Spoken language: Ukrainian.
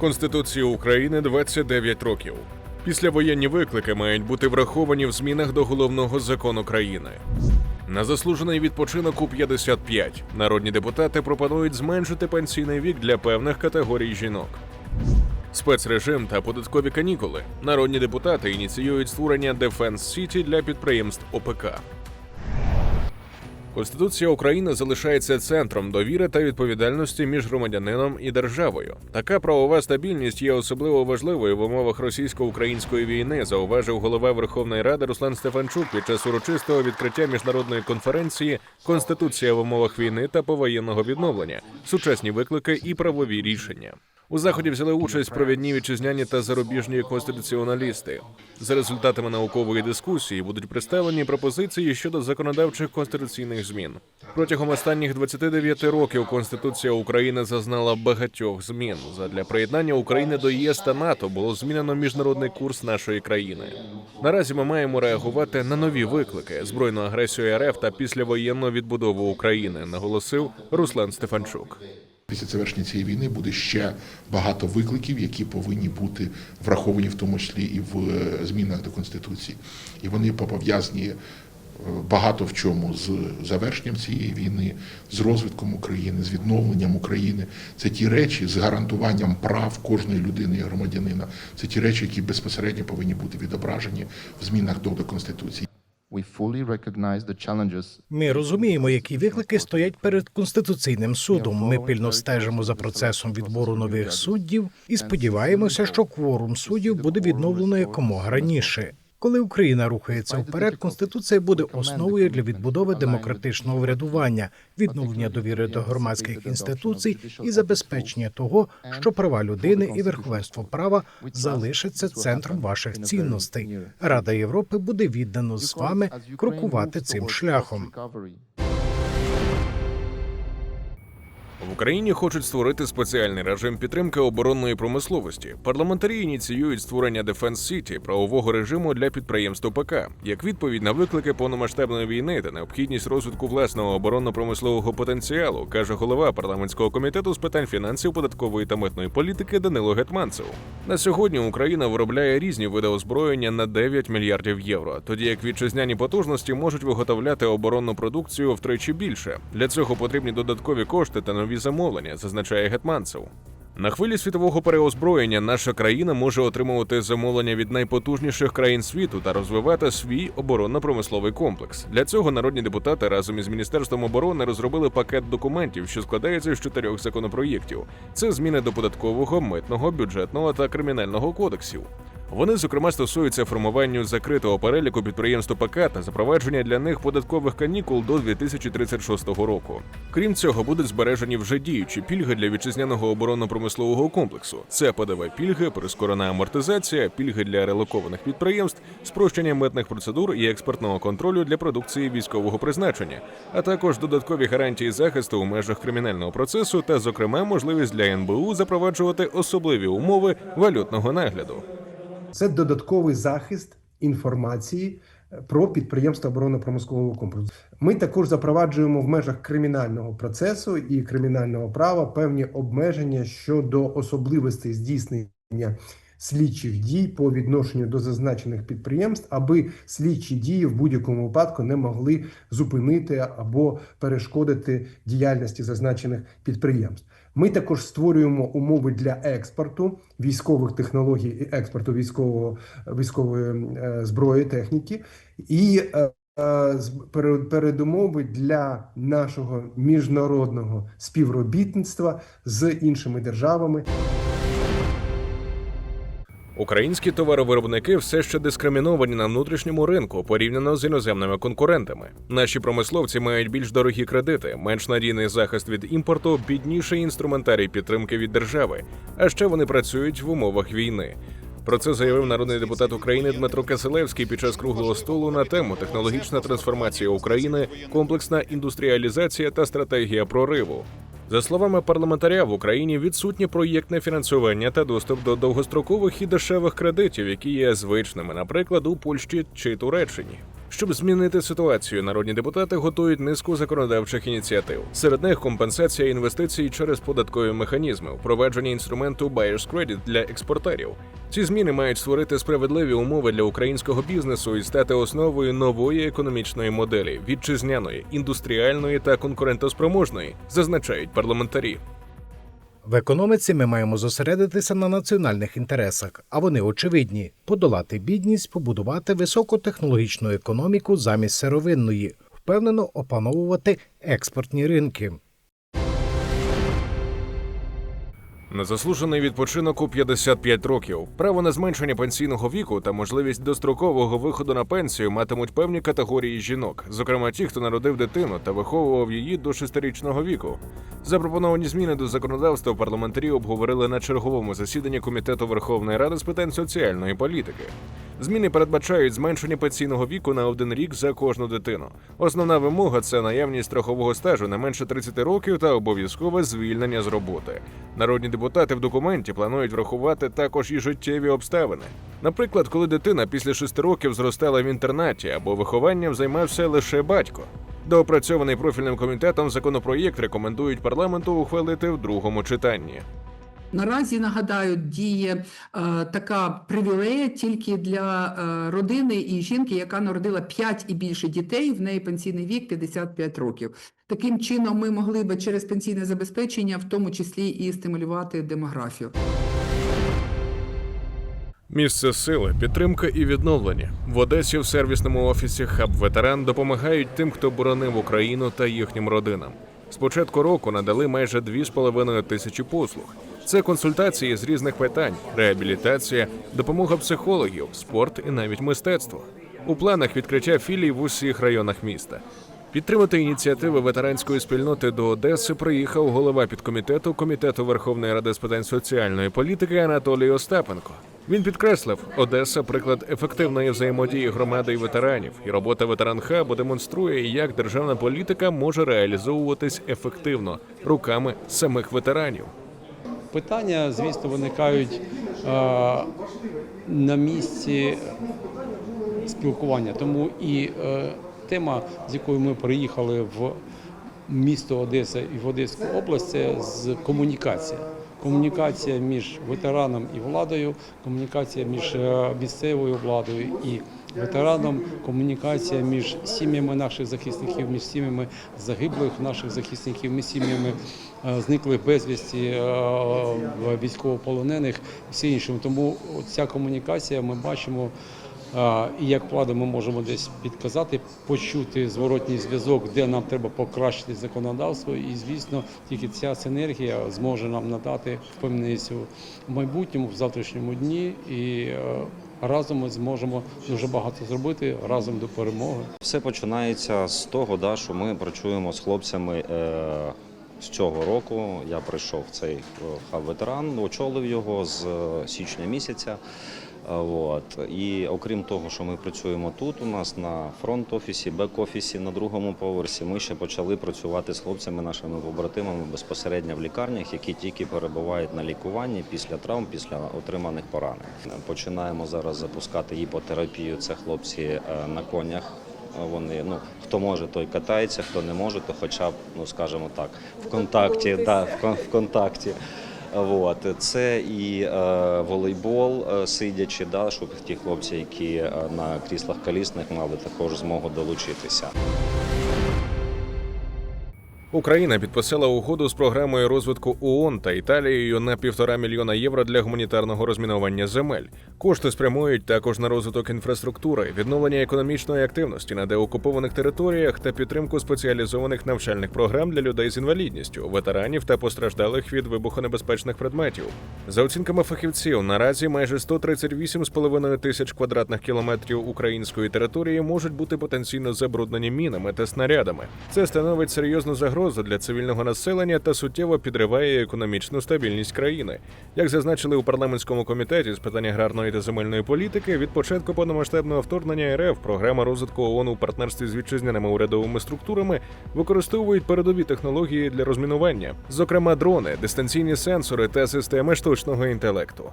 Конституції України 29 років. Післявоєнні виклики мають бути враховані в змінах до головного закону країни. На заслужений відпочинок у 55 народні депутати пропонують зменшити пенсійний вік для певних категорій жінок. Спецрежим та податкові канікули. Народні депутати ініціюють створення Defense City для підприємств ОПК. Конституція України залишається центром довіри та відповідальності між громадянином і державою. Така правова стабільність є особливо важливою в умовах російсько-української війни, зауважив голова Верховної Ради Руслан Стефанчук під час урочистого відкриття міжнародної конференції Конституція в умовах війни та повоєнного відновлення, сучасні виклики і правові рішення. У заході взяли участь провідні вітчизняні та зарубіжні конституціоналісти. За результатами наукової дискусії будуть представлені пропозиції щодо законодавчих конституційних змін. Протягом останніх 29 років Конституція України зазнала багатьох змін. Задля приєднання України до ЄС та НАТО було змінено міжнародний курс нашої країни. Наразі ми маємо реагувати на нові виклики збройну агресію РФ та післявоєнну відбудову України, наголосив Руслан Стефанчук. Після завершення цієї війни буде ще багато викликів, які повинні бути враховані в тому числі і в е, змінах до конституції, і вони пов'язані е, багато в чому з завершенням цієї війни, з розвитком України, з відновленням України. Це ті речі з гарантуванням прав кожної людини і громадянина. Це ті речі, які безпосередньо повинні бути відображені в змінах до, до конституції. Ми розуміємо, які виклики стоять перед конституційним судом. Ми пильно стежимо за процесом відбору нових суддів і сподіваємося, що кворум суддів буде відновлено якомога раніше. Коли Україна рухається вперед, конституція буде основою для відбудови демократичного врядування, відновлення довіри до громадських інституцій і забезпечення того, що права людини і верховенство права залишаться центром ваших цінностей. Рада Європи буде віддано з вами крокувати цим шляхом. В Україні хочуть створити спеціальний режим підтримки оборонної промисловості. Парламентарі ініціюють створення Defense City – правового режиму для підприємств ОПК, як відповідь на виклики повномасштабної війни та необхідність розвитку власного оборонно-промислового потенціалу, каже голова парламентського комітету з питань фінансів, податкової та митної політики Данило Гетманцев. На сьогодні Україна виробляє різні види озброєння на 9 мільярдів євро, тоді як вітчизняні потужності можуть виготовляти оборонну продукцію втричі більше. Для цього потрібні додаткові кошти та нові замовлення, зазначає Гетманцев. На хвилі світового переозброєння наша країна може отримувати замовлення від найпотужніших країн світу та розвивати свій оборонно-промисловий комплекс. Для цього народні депутати разом із міністерством оборони розробили пакет документів, що складається з чотирьох законопроєктів. Це зміни до податкового, митного, бюджетного та кримінального кодексів. Вони, зокрема, стосуються формування закритого переліку підприємств ОПК та запровадження для них податкових канікул до 2036 року. Крім цього, будуть збережені вже діючі пільги для вітчизняного оборонно-промислового комплексу. Це ПДВ пільги, прискорена амортизація, пільги для релокованих підприємств, спрощення митних процедур і експортного контролю для продукції військового призначення, а також додаткові гарантії захисту у межах кримінального процесу та, зокрема, можливість для НБУ запроваджувати особливі умови валютного нагляду. Це додатковий захист інформації е, про підприємства оборонно-промислового комплексу. Ми також запроваджуємо в межах кримінального процесу і кримінального права певні обмеження щодо особливостей здійснення слідчих дій по відношенню до зазначених підприємств, аби слідчі дії в будь-якому випадку не могли зупинити або перешкодити діяльності зазначених підприємств. Ми також створюємо умови для експорту військових технологій і експорту військового військової е, зброї, техніки і е, е, передумови для нашого міжнародного співробітництва з іншими державами. Українські товаровиробники все ще дискриміновані на внутрішньому ринку порівняно з іноземними конкурентами. Наші промисловці мають більш дорогі кредити, менш надійний захист від імпорту, бідніший інструментарій підтримки від держави. А ще вони працюють в умовах війни. Про це заявив народний депутат України Дмитро Киселевський під час круглого столу на тему технологічна трансформація України, комплексна індустріалізація та стратегія прориву. За словами парламентаря, в Україні відсутнє проєктне фінансування та доступ до довгострокових і дешевих кредитів, які є звичними, наприклад, у Польщі чи Туреччині. Щоб змінити ситуацію, народні депутати готують низку законодавчих ініціатив. Серед них компенсація інвестицій через податкові механізми, впровадження інструменту Buyer's Credit для експортерів. Ці зміни мають створити справедливі умови для українського бізнесу і стати основою нової економічної моделі вітчизняної, індустріальної та конкурентоспроможної, зазначають парламентарі. В економіці ми маємо зосередитися на національних інтересах, а вони очевидні: подолати бідність, побудувати високотехнологічну економіку замість сировинної, впевнено опановувати експортні ринки. Незаслужений відпочинок у 55 років, право на зменшення пенсійного віку та можливість дострокового виходу на пенсію матимуть певні категорії жінок, зокрема ті, хто народив дитину та виховував її до шестирічного віку. Запропоновані зміни до законодавства парламентарі обговорили на черговому засіданні комітету Верховної Ради з питань соціальної політики. Зміни передбачають зменшення пенсійного віку на один рік за кожну дитину. Основна вимога це наявність страхового стажу не менше 30 років та обов'язкове звільнення з роботи. Народні депутати в документі планують врахувати також і життєві обставини. Наприклад, коли дитина після 6 років зростала в інтернаті або вихованням займався лише батько. Доопрацьований профільним комітетом законопроєкт рекомендують парламенту ухвалити в другому читанні. Наразі нагадаю, діє е, така привілея тільки для е, родини і жінки, яка народила 5 і більше дітей. В неї пенсійний вік 55 років. Таким чином, ми могли би через пенсійне забезпечення, в тому числі і стимулювати демографію. Місце сили, підтримка і відновлення в Одесі в сервісному офісі Хаб Ветеран допомагають тим, хто боронив Україну та їхнім родинам. З початку року надали майже 2,5 тисячі послуг. Це консультації з різних питань, реабілітація, допомога психологів, спорт і навіть мистецтво. У планах відкриття філій в усіх районах міста. Підтримати ініціативи ветеранської спільноти до Одеси приїхав голова підкомітету комітету Верховної Ради з питань соціальної політики Анатолій Остапенко. Він підкреслив, Одеса приклад ефективної взаємодії громади і ветеранів, і робота ветеранхабу демонструє, як державна політика може реалізовуватись ефективно руками самих ветеранів. Питання, звісно, виникають е, на місці спілкування. Тому і е, тема, з якою ми приїхали в місто Одеса і в Одеську область, це з комунікація. Комунікація між ветераном і владою, комунікація між е, місцевою владою і ветераном, комунікація між сім'ями наших захисників, між сім'ями загиблих наших захисників, між сім'ями е, зниклих безвісті е, військовополонених і все іншим. Тому ця комунікація ми бачимо. е, І як влада ми можемо десь підказати, почути зворотній зв'язок, де нам треба покращити законодавство. І звісно, тільки ця синергія зможе нам надати впевненість у майбутньому, в завтрашньому дні. І разом ми зможемо дуже багато зробити разом до перемоги. Все починається з того, да, що ми працюємо з хлопцями е, з цього року. Я прийшов в цей е, хаб ветеран, очолив його з е, січня місяця. От. І окрім того, що ми працюємо тут, у нас на фронт-офісі, бек-офісі на другому поверсі, ми ще почали працювати з хлопцями, нашими побратимами безпосередньо в лікарнях, які тільки перебувають на лікуванні після травм, після отриманих поранень. Починаємо зараз запускати іпотерапію. Це хлопці е, на конях. Вони ну хто може, той катається, хто не може, то хоча б ну скажімо так, в контакті, да, в контакті. От це і е, волейбол е, сидячи, да, щоб ті хлопці, які е, на кріслах колісних мали також змогу долучитися. Україна підписала угоду з програмою розвитку ООН та Італією на півтора мільйона євро для гуманітарного розмінування земель. Кошти спрямують також на розвиток інфраструктури, відновлення економічної активності на деокупованих територіях та підтримку спеціалізованих навчальних програм для людей з інвалідністю, ветеранів та постраждалих від вибухонебезпечних предметів. За оцінками фахівців, наразі майже 138,5 тисяч квадратних кілометрів української території можуть бути потенційно забруднені мінами та снарядами. Це становить серйозну загрозу для цивільного населення та суттєво підриває економічну стабільність країни. Як зазначили у парламентському комітеті з питань аграрної та земельної політики, від початку повномасштабного вторгнення РФ програма розвитку ООН у партнерстві з вітчизняними урядовими структурами використовують передові технології для розмінування, зокрема дрони, дистанційні сенсори та системи штучного інтелекту.